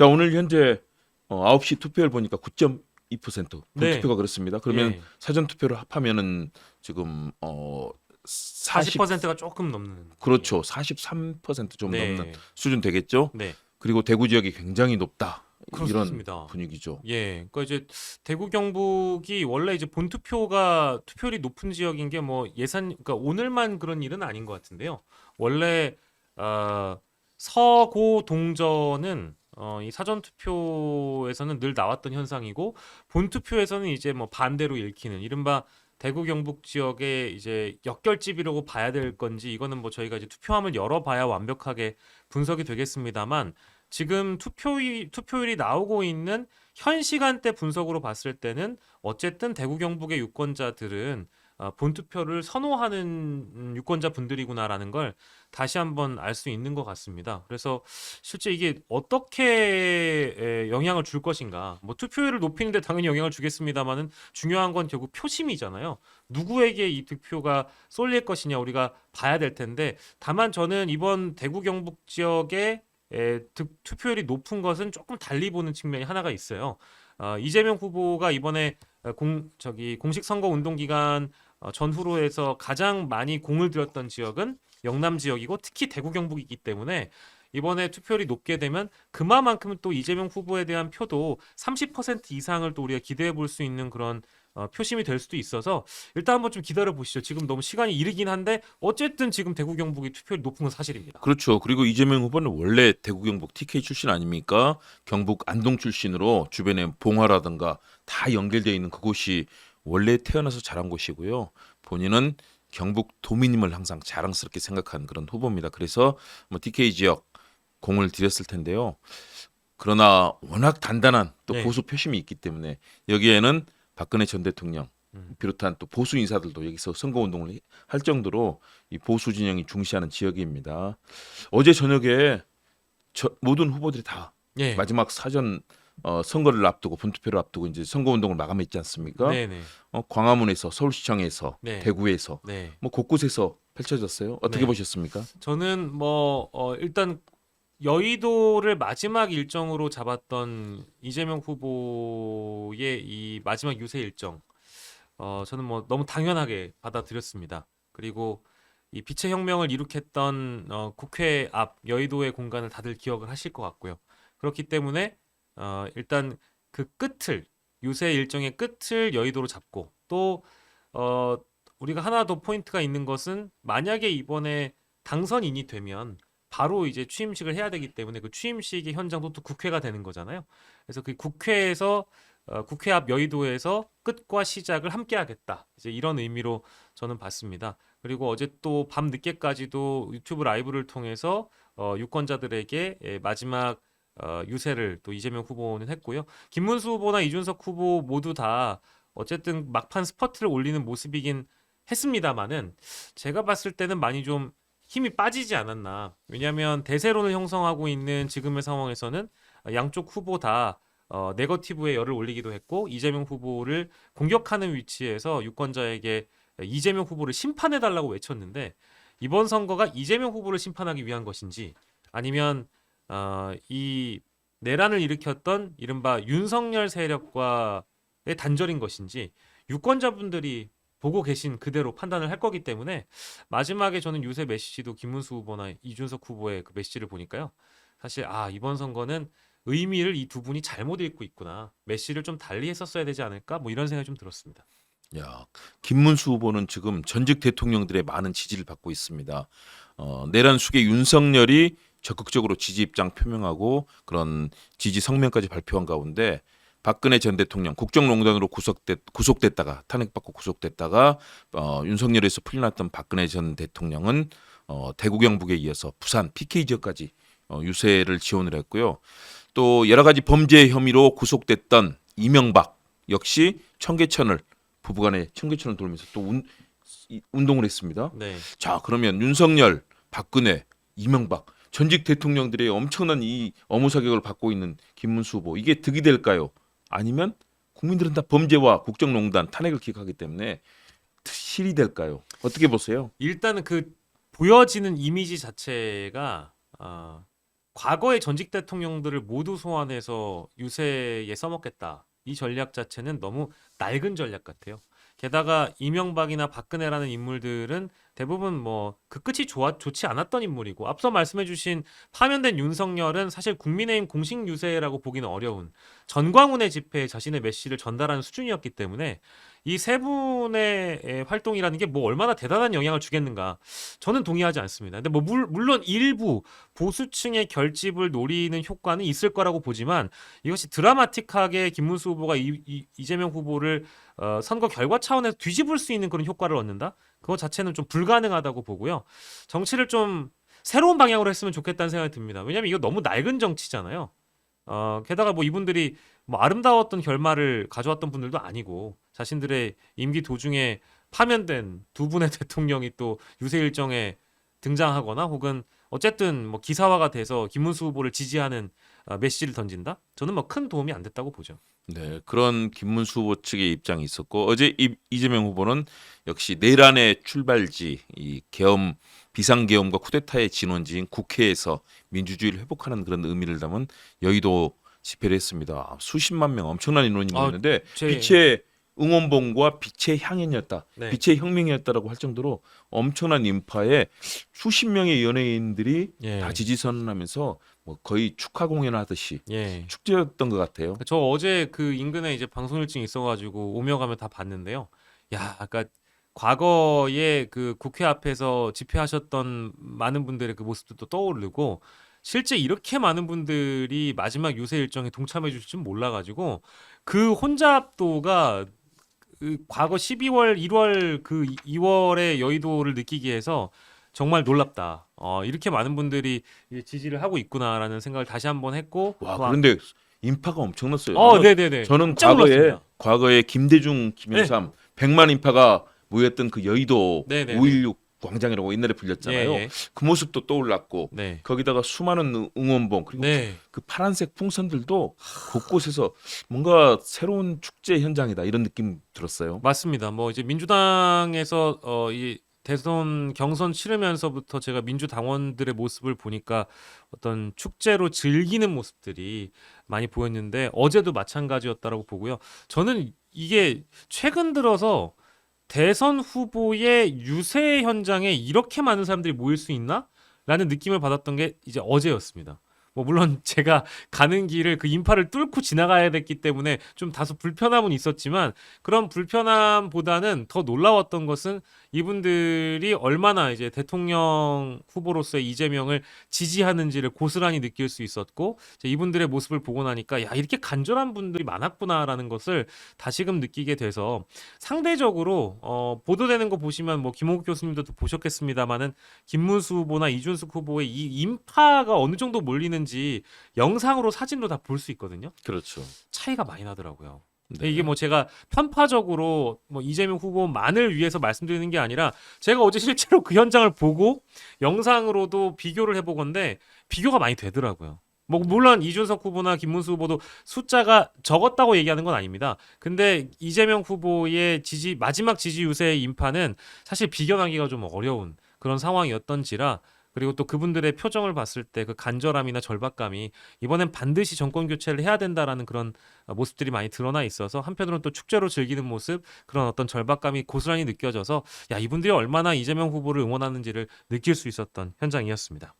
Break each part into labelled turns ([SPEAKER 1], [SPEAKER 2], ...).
[SPEAKER 1] 자 오늘 현재 어, 9시 투표율 보니까 9.2%
[SPEAKER 2] 네.
[SPEAKER 1] 투표가 그렇습니다. 그러면
[SPEAKER 2] 예.
[SPEAKER 1] 사전 투표를 합하면은 지금 어 40,
[SPEAKER 2] 40%가 조금 넘는.
[SPEAKER 1] 그렇죠. 43%좀
[SPEAKER 2] 네.
[SPEAKER 1] 넘는 수준 되겠죠.
[SPEAKER 2] 네.
[SPEAKER 1] 그리고 대구 지역이 굉장히 높다. 이런
[SPEAKER 2] 그렇습니다.
[SPEAKER 1] 분위기죠.
[SPEAKER 2] 예, 그러니까 이제 대구 경북이 원래 이제 본 투표가 투표율이 높은 지역인 게 뭐 예산, 그러니까 오늘만 그런 일은 아닌 것 같은데요. 원래 어, 서고 동전은 어, 이 사전 투표에서는 늘 나왔던 현상이고 본 투표에서는 이제 뭐 반대로 읽히는 이른바 대구 경북 지역의 이제 역결집이라고 봐야 될 건지 이거는 뭐 저희가 이제 투표함을 열어봐야 완벽하게 분석이 되겠습니다만 지금 투표율, 투표율이 나오고 있는 현 시간대 분석으로 봤을 때는 어쨌든 대구 경북의 유권자들은 어, 본투표를 선호하는 음, 유권자 분들이구나라는 걸 다시 한번 알 수 있는 것 같습니다. 그래서 실제 이게 어떻게 에, 영향을 줄 것인가. 뭐 투표율을 높이는데 당연히 영향을 주겠습니다만은 중요한 건 결국 표심이잖아요. 누구에게 이 득표가 쏠릴 것이냐 우리가 봐야 될 텐데 다만 저는 이번 대구 경북 득- 투표율이 높은 것은 조금 달리 보는 측면이 하나가 있어요. 어, 이재명 후보가 이번에 어, 공 저기 공식 선거 운동 기간 어, 전후로 해서 가장 많이 공을 들였던 지역은 영남 지역이고 특히 대구 경북이기 때문에 이번에 투표율이 높게 되면 그만큼 또 이재명 후보에 대한 표도 30% 이상을 또 우리가 기대해 볼 수 있는 그런 어, 표심이 될 수도 있어서 일단 한번 좀 기다려 보시죠. 지금 너무 시간이 이르긴 한데 어쨌든 지금 대구 경북이 투표율이 높은 건 사실입니다.
[SPEAKER 1] 그렇죠. 그리고 이재명 후보는 원래 대구 경북 TK 출신 아닙니까? 경북 안동 출신으로 주변에 봉화라든가 다 연결되어 있는 그곳이 원래 태어나서 자란 곳이고요. 본인은 경북 도민임을 항상 자랑스럽게 생각한 그런 후보입니다. 그래서 뭐 TK 지역 공을 들였을 텐데요. 그러나 워낙 단단한 또
[SPEAKER 2] 네.
[SPEAKER 1] 보수 표심이 있기 때문에 여기에는 박근혜 전 대통령
[SPEAKER 2] 음.
[SPEAKER 1] 비롯한 또 보수 인사들도 여기서 선거 운동을 할 정도로 이 보수 진영이 중시하는 지역입니다. 어제 저녁에 저, 모든 후보들이 다
[SPEAKER 2] 예.
[SPEAKER 1] 마지막 사전 어, 선거를 앞두고 본투표를 앞두고 이제 선거 운동을 마감했지 않습니까?
[SPEAKER 2] 네, 네.
[SPEAKER 1] 어, 광화문에서 서울시청에서
[SPEAKER 2] 네.
[SPEAKER 1] 대구에서
[SPEAKER 2] 네.
[SPEAKER 1] 뭐 곳곳에서 펼쳐졌어요. 어떻게
[SPEAKER 2] 네.
[SPEAKER 1] 보셨습니까?
[SPEAKER 2] 저는 뭐 어, 일단 여의도를 마지막 일정으로 잡았던 이재명 후보의 이 마지막 유세 일정, 어, 저는 뭐 너무 당연하게 받아들였습니다. 그리고 이 빛의 혁명을 이룩했던 어, 국회 앞 여의도의 공간을 다들 기억을 하실 것 같고요. 그렇기 때문에 어, 일단 그 끝을 유세 일정의 끝을 여의도로 잡고 또 어, 우리가 하나 더 포인트가 있는 것은 만약에 이번에 당선인이 되면 바로 이제 취임식을 해야 되기 때문에 그 취임식의 현장도 또 국회가 되는 거잖아요. 그래서 그 국회에서 어, 국회 앞 여의도에서 끝과 시작을 함께 하겠다. 이제 이런 의미로 저는 봤습니다. 그리고 어제 또 밤 늦게까지도 유튜브 라이브를 통해서 어, 유권자들에게 예, 마지막 어, 유세를 또 이재명 후보는 했고요. 김문수 후보나 이준석 후보 모두 다 어쨌든 막판 스퍼트를 올리는 모습이긴 했습니다만은 제가 봤을 때는 많이 좀 힘이 빠지지 않았나. 왜냐하면 대세론을 형성하고 있는 지금의 상황에서는 양쪽 후보 다 어, 네거티브에 열을 올리기도 했고 이재명 후보를 공격하는 위치에서 유권자에게 이재명 후보를 심판해 달라고 외쳤는데 이번 선거가 이재명 후보를 심판하기 위한 것인지 아니면 어, 이 내란을 일으켰던 이른바 윤석열 세력과의 단절인 것인지 유권자분들이 보고 계신 그대로 판단을 할 거기 때문에 마지막에 저는 유세 메시지도 김문수 후보나 이준석 후보의 그 메시지를 보니까요. 사실 아 이번 선거는 의미를 이 두 분이 잘못 읽고 있구나. 메시를 좀 달리 했었어야 되지 않을까? 뭐 이런 생각이 좀 들었습니다.
[SPEAKER 1] 야, 김문수 후보는 지금 전직 대통령들의 많은 지지를 받고 있습니다. 어, 내란 수계 윤석열이 적극적으로 지지 입장 표명하고 그런 지지 성명까지 발표한 가운데 박근혜 전 대통령 국정농단으로 구속됐, 구속됐다가 탄핵받고 구속됐다가 어, 윤석열에서 풀려났던 박근혜 전 대통령은 어, 대구 경북에 이어서 부산 PK 지역까지 어, 유세를 지원을 했고요. 또 여러 가지 범죄 혐의로 구속됐던 이명박 역시 청계천을 부부간에 청계천을 돌면서 또 운, 이- 운동을 했습니다.
[SPEAKER 2] 네.
[SPEAKER 1] 자 그러면 윤석열, 박근혜, 이명박 전직 대통령들의 엄청난 이 어무 사격을 받고 있는 김문수 후보 이게 득이 될까요? 아니면 국민들은 다 범죄와 국정농단 탄핵을 기획하기 때문에 실이 될까요? 어떻게 보세요?
[SPEAKER 2] 일단은 그 보여지는 이미지 자체가 아, 과거의 전직 대통령들을 모두 소환해서 유세에 써먹겠다. 이 전략 자체는 너무 낡은 전략 같아요. 게다가 이명박이나 박근혜라는 인물들은 대부분 뭐 그 끝이 좋아 좋지 않았던 인물이고 앞서 말씀해주신 파면된 윤석열은 사실 국민의힘 공식 유세라고 보기는 어려운 전광훈의 집회에 자신의 메시를 전달하는 수준이었기 때문에 이 세 분의 에, 활동이라는 게 뭐 얼마나 대단한 영향을 주겠는가 저는 동의하지 않습니다. 근데 뭐 물, 물론 일부 보수층의 결집을 노리는 효과는 있을 거라고 보지만 이것이 드라마틱하게 김문수 후보가 이, 이, 이재명 후보를 어, 선거 결과 차원에서 뒤집을 수 있는 그런 효과를 얻는다? 그거 자체는 좀 불 가능하다고 보고요. 정치를 좀 새로운 방향으로 했으면 좋겠다는 생각이 듭니다. 왜냐면 이거 너무 낡은 정치잖아요. 어, 게다가 뭐 이분들이 뭐 아름다웠던 결말을 가져왔던 분들도 아니고 자신들의 임기 도중에 파면된 두 분의 대통령이 또 유세 일정에 등장하거나 혹은 어쨌든 뭐 기사화가 돼서 김문수 후보를 지지하는 어, 메시지를 던진다? 저는 뭐 큰 도움이 안 됐다고 보죠.
[SPEAKER 1] 네, 그런 김문수 후보 측의 입장이 있었고 어제 이, 이재명 후보는 역시 내란의 출발지 이 계엄 비상계엄과 쿠데타의 진원지인 국회에서 민주주의를 회복하는 그런 의미를 담은 여의도 집회를 했습니다. 수십만 명 엄청난 인원이
[SPEAKER 2] 아,
[SPEAKER 1] 모였는데
[SPEAKER 2] 제-
[SPEAKER 1] 빛의 응원봉과 빛의 향연이었다.
[SPEAKER 2] 네.
[SPEAKER 1] 빛의 혁명이었다라고 할 정도로 엄청난 인파에 수십 명의 연예인들이
[SPEAKER 2] 예.
[SPEAKER 1] 다 지지 선언하면서 뭐 거의 축하 공연을 하듯이
[SPEAKER 2] 예.
[SPEAKER 1] 축제였던 것 같아요.
[SPEAKER 2] 저 어제 그 인근에 이제 방송 일정이 있어가지고 오며 가며 다 봤는데요. 야, 아까 과거에 그 국회 앞에서 집회하셨던 많은 분들의 그 모습도 또 떠오르고 실제 이렇게 많은 분들이 마지막 유세 일정에 동참해 주실 줄 몰라가지고 그 혼잡도가 그 과거 12월, 1월 그 2월의 여의도를 느끼게 해서 정말 놀랍다. 어, 이렇게 많은 분들이 지지를 하고 있구나라는 생각을 다시 한번 했고
[SPEAKER 1] 와
[SPEAKER 2] 또
[SPEAKER 1] 그런데 인파가 엄청났어요.
[SPEAKER 2] 어,
[SPEAKER 1] 저는-
[SPEAKER 2] 네네네.
[SPEAKER 1] 저는
[SPEAKER 2] 깜짝
[SPEAKER 1] 과거에
[SPEAKER 2] 놀랐습니다. 네.
[SPEAKER 1] 과거에 김대중, 김일삼 100만 인파가 모였던 그 여의도
[SPEAKER 2] 네네네.
[SPEAKER 1] 5.16 광장이라고 옛날에 불렸잖아요.
[SPEAKER 2] 예, 예.
[SPEAKER 1] 그 모습도 떠올랐고
[SPEAKER 2] 네.
[SPEAKER 1] 거기다가 수많은 응- 응원봉 그리고
[SPEAKER 2] 네.
[SPEAKER 1] 그 파란색 풍선들도 곳곳에서 뭔가 새로운 축제 현장이다 이런 느낌 들었어요.
[SPEAKER 2] 맞습니다. 뭐 이제 민주당에서 어 이 대선 경선 치르면서부터 제가 민주당원들의 모습을 보니까 어떤 축제로 즐기는 모습들이 많이 보였는데 어제도 마찬가지였다라고 보고요. 저는 이게 최근 들어서 대선 후보의 유세 현장에 이렇게 많은 사람들이 모일 수 있나? 라는 느낌을 받았던 게 이제 어제였습니다. 뭐 물론 제가 가는 길을 그 인파를 뚫고 지나가야 됐기 때문에 좀 다소 불편함은 있었지만 그런 불편함보다는 더 놀라웠던 것은 이분들이 얼마나 이제 대통령 후보로서의 이재명을 지지하는지를 고스란히 느낄 수 있었고 이분들의 모습을 보고 나니까 야 이렇게 간절한 분들이 많았구나라는 것을 다시금 느끼게 돼서 상대적으로 어, 보도되는 거 보시면 뭐 김홍국 교수님도 또 보셨겠습니다만은 김문수 후보나 이준숙 후보의 이 인파가 어느 정도 몰리는지 영상으로 사진으로 다 볼 수 있거든요.
[SPEAKER 1] 그렇죠.
[SPEAKER 2] 차이가 많이 나더라고요.
[SPEAKER 1] 네.
[SPEAKER 2] 이게 뭐 제가 편파적으로 뭐 이재명 후보만을 위해서 말씀드리는 게 아니라 제가 어제 실제로 그 현장을 보고 영상으로도 비교를 해보건데 비교가 많이 되더라고요. 뭐 물론 이준석 후보나 김문수 후보도 숫자가 적었다고 얘기하는 건 아닙니다. 근데 이재명 후보의 지지 마지막 지지 유세의 인파는 사실 비견하기가 좀 어려운 그런 상황이었던지라 그리고 또 그분들의 표정을 봤을 때 그 간절함이나 절박감이 이번엔 반드시 정권 교체를 해야 된다라는 그런 어, 모습들이 많이 드러나 있어서 한편으로는 또 축제로 즐기는 모습 그런 어떤 절박감이 고스란히 느껴져서 야 이분들이 얼마나 이재명 후보를 응원하는지를 느낄 수 있었던 현장이었습니다.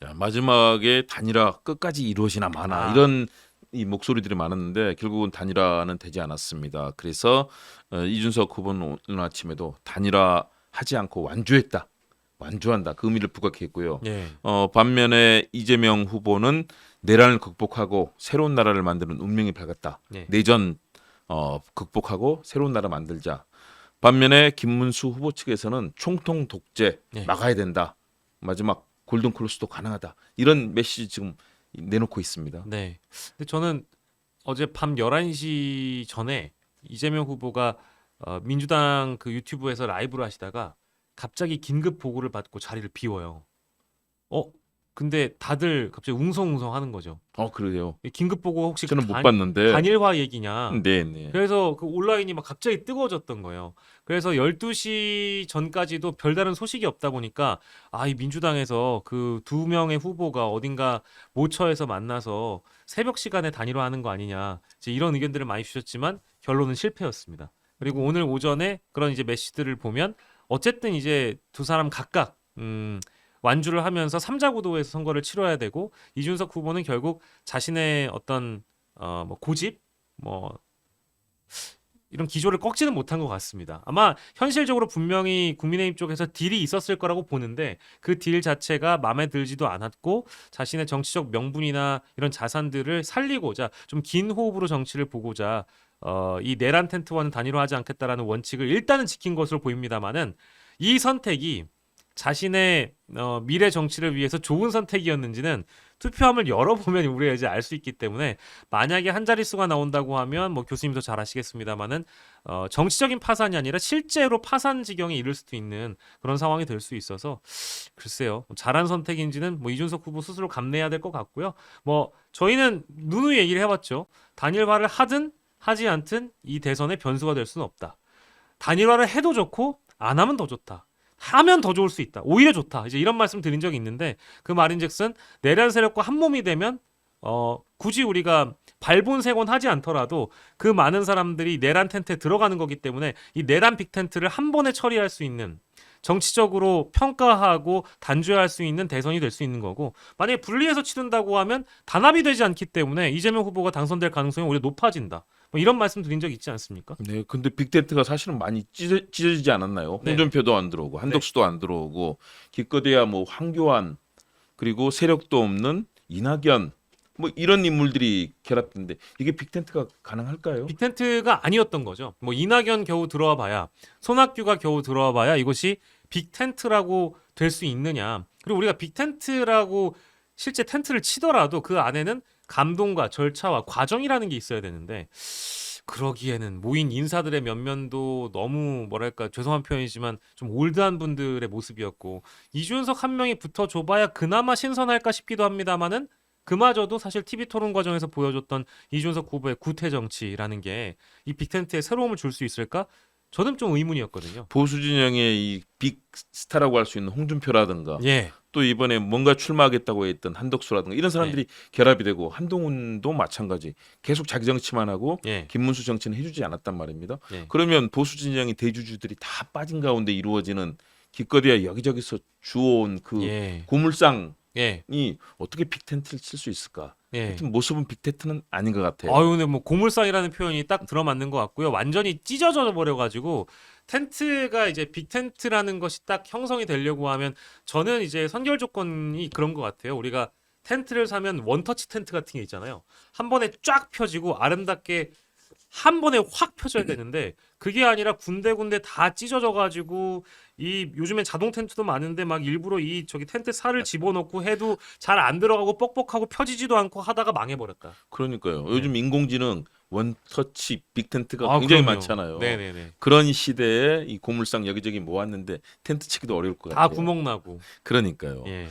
[SPEAKER 1] 자, 마지막에 단일화 끝까지 이루어지나 마나
[SPEAKER 2] 아.
[SPEAKER 1] 이런 이 목소리들이 많았는데 결국은 단일화는 되지 않았습니다. 그래서 어, 이준석 후보는 오늘 아침에도 단일화 하지 않고 완주했다. 완주한다. 그 의미를 부각했고요.
[SPEAKER 2] 예.
[SPEAKER 1] 어, 반면에 이재명 후보는 내란을 극복하고 새로운 나라를 만드는 운명이 밝았다.
[SPEAKER 2] 네.
[SPEAKER 1] 내전 어, 극복하고 새로운 나라 만들자. 반면에 김문수 후보 측에서는 총통 독재
[SPEAKER 2] 네.
[SPEAKER 1] 막아야 된다. 마지막 골든 크로스도 가능하다. 이런 메시지 지금 내놓고 있습니다.
[SPEAKER 2] 네. 근데 저는 어제 밤 11시 전에 이재명 후보가 어, 민주당 그 유튜브에서 라이브를 하시다가 갑자기 긴급 보고를 받고 자리를 비워요. 어? 근데 다들 갑자기 웅성웅성 하는 거죠.
[SPEAKER 1] 어 그래요.
[SPEAKER 2] 긴급 보고 혹시
[SPEAKER 1] 저는 못
[SPEAKER 2] 단-
[SPEAKER 1] 봤는데.
[SPEAKER 2] 단일화 얘기냐.
[SPEAKER 1] 네네.
[SPEAKER 2] 그래서 그 온라인이 막 갑자기 뜨거워졌던 거예요. 그래서 12시 전까지도 별다른 소식이 없다 보니까 아, 이 민주당에서 그 두 명의 후보가 어딘가 모처에서 만나서 새벽 시간에 단일화하는 거 아니냐. 이제 이런 의견들을 많이 주셨지만 결론은 실패였습니다. 그리고 오늘 오전에 그런 이제 메시지들을 보면 어쨌든 이제 두 사람 각각 음 완주를 하면서 삼자 구도에서 선거를 치러야 되고 이준석 후보는 결국 자신의 어떤 어 뭐 고집 뭐 이런 기조를 꺾지는 못한 것 같습니다. 아마 현실적으로 분명히 국민의힘 쪽에서 딜이 있었을 거라고 보는데 그 딜 자체가 마음에 들지도 않았고 자신의 정치적 명분이나 이런 자산들을 살리고자 좀 긴 호흡으로 정치를 보고자 어, 이 내란 텐트와는 단일화하지 않겠다라는 원칙을 일단은 지킨 것으로 보입니다만은 이 선택이 자신의 어, 미래 정치를 위해서 좋은 선택이었는지는 투표함을 열어보면 우리가 이제 알 수 있기 때문에 만약에 한 자릿수가 나온다고 하면 뭐 교수님도 잘 아시겠습니다만은 어, 정치적인 파산이 아니라 실제로 파산 지경에 이를 수도 있는 그런 상황이 될 수 있어서 글쎄요 뭐 잘한 선택인지는 뭐 이준석 후보 스스로 감내해야 될 것 같고요. 뭐 저희는 누누이 얘기를 해왔죠. 단일화를 하든 하지 않든 이 대선의 변수가 될 수는 없다. 단일화를 해도 좋고 안 하면 더 좋다. 하면 더 좋을 수 있다. 오히려 좋다. 이제 이런 말씀 드린 적이 있는데 그 말인즉슨 내란 세력과 한 몸이 되면 어 굳이 우리가 발본색원 하지 않더라도 그 많은 사람들이 내란 텐트에 들어가는 거기 때문에 이 내란 빅 텐트를 한 번에 처리할 수 있는 정치적으로 평가하고 단죄할 수 있는 대선이 될 수 있는 거고 만약에 분리해서 치른다고 하면 단합이 되지 않기 때문에 이재명 후보가 당선될 가능성이 오히려 높아진다. 뭐 이런 말씀 드린 적 있지 않습니까?
[SPEAKER 1] 네, 근데 빅데이터가 사실은 많이 찢어, 찢어지지 않았나요?
[SPEAKER 2] 네.
[SPEAKER 1] 홍준표도 안 들어오고 한덕수도 안 들어오고 기껏해야 뭐 황교안 그리고 세력도 없는 이낙연 뭐 이런 인물들이 결합된데 이게 빅텐트가 가능할까요?
[SPEAKER 2] 빅텐트가 아니었던 거죠. 뭐 이낙연 겨우 들어와 봐야 손학규가 겨우 들어와 봐야 이것이 빅텐트라고 될 수 있느냐. 그리고 우리가 빅텐트라고 실제 텐트를 치더라도 그 안에는 감동과 절차와 과정이라는 게 있어야 되는데 그러기에는 모인 인사들의 면면도 너무 뭐랄까 죄송한 표현이지만 좀 올드한 분들의 모습이었고 이준석 한 명이 붙어 줘봐야 그나마 신선할까 싶기도 합니다만은 그마저도 사실 TV 토론 과정에서 보여줬던 이준석 후보의 구태 정치라는 게 이 빅텐트에 새로움을 줄 수 있을까? 저는 좀 의문이었거든요.
[SPEAKER 1] 보수 진영의 이 빅스타라고 할 수 있는 홍준표라든가
[SPEAKER 2] 예,
[SPEAKER 1] 또 이번에 뭔가 출마하겠다고 했던 한덕수라든가 이런 사람들이 결합이 되고 한동훈도 마찬가지 계속 자기 정치만 하고
[SPEAKER 2] 예,
[SPEAKER 1] 김문수 정치는 해주지 않았단 말입니다.
[SPEAKER 2] 예.
[SPEAKER 1] 그러면 보수 진영의 대주주들이 다 빠진 가운데 이루어지는 기껏해야 여기저기서 주워온 그
[SPEAKER 2] 예,
[SPEAKER 1] 고물상이
[SPEAKER 2] 예,
[SPEAKER 1] 어떻게 빅텐트를 칠 수 있을까?
[SPEAKER 2] 예.
[SPEAKER 1] 하여튼 모습은 빅텐트는 아닌 것 같아요.
[SPEAKER 2] 아유, 근데 뭐 고물상이라는 표현이 딱 들어맞는 것 같고요. 완전히 찢어져 버려가지고 텐트가 이제 빅 텐트라는 것이 딱 형성이 되려고 하면 저는 이제 선결 조건이 그런 것 같아요. 우리가 텐트를 사면 원터치 텐트 같은 게 있잖아요. 한 번에 쫙 펴지고 아름답게 한 번에 확 펴져야 되는데 그게 아니라 군데군데 다 찢어져 가지고 이 요즘엔 자동 텐트도 많은데 막 일부러 이 저기 텐트 살을 집어넣고 해도 잘 안 들어가고 뻑뻑하고 펴지지도 않고 하다가 망해버렸다.
[SPEAKER 1] 그러니까요. 요즘 인공지능 원터치 빅텐트가
[SPEAKER 2] 아,
[SPEAKER 1] 굉장히
[SPEAKER 2] 그럼요.
[SPEAKER 1] 많잖아요.
[SPEAKER 2] 네네네.
[SPEAKER 1] 그런 시대에 이 고물상 여기저기 모았는데 텐트 치기도 어려울 것
[SPEAKER 2] 다
[SPEAKER 1] 같아요.
[SPEAKER 2] 구멍 나고.
[SPEAKER 1] 그러니까요.
[SPEAKER 2] 예.